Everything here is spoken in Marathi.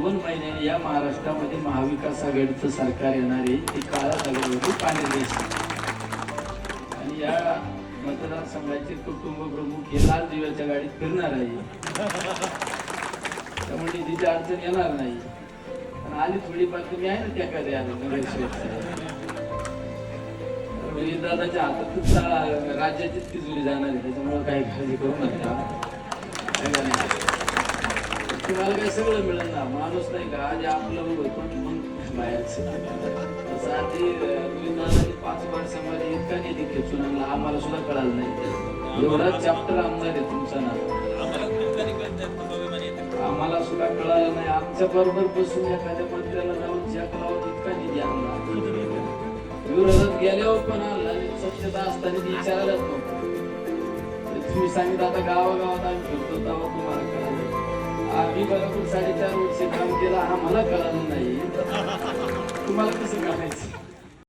दोन महिन्याने या महाराष्ट्रामध्ये महाविकास आघाडीचं सरकार येणार आहे ते काळ्या दगडावरती पाणी द्यायचं आणि या मतदारसंघाचे कुटुंब प्रमुख हे लाल दिव्याच्या गाडीत फिरणार आहे. त्यामुळे निधीची अडचण येणार नाही. पण आली थोडी बातमी आहे ना त्या कधी म्हणजे दादाच्या हातातच राज्याची राज्याचीच तिजोरी जाणार आहे त्याच्यामुळे काही काळजी करू नका. तुम्हाला काही सगळं मिळेल ना? माणूस नाही का? आधी आपलं मग बाहेरचं. तसं आधी दादाने पाच वर्षामध्ये इतका निधी खेचून आणला आम्हाला सुद्धा कळालं नाही एवढा चॅप्टर आमदार आहे तुमचा ना. आम्हाला सुद्धा कळालं नाही. आमच्या बरोबर बसून एखाद्या मंत्र्याला जाऊन चेक लावून इतका निधी आणला विरोधात गेल्यावर पण आणला आणि स्वच्छता असताना विचारायलाच नव्हतं तुम्ही सांगितलं आता गावागावात आम्ही फिरतो तेव्हा तुम्हाला आम्ही बरोबर साडेचार वर्ष काम केलं आम्हाला कळालं नाही. तुम्हाला कसं करायचं?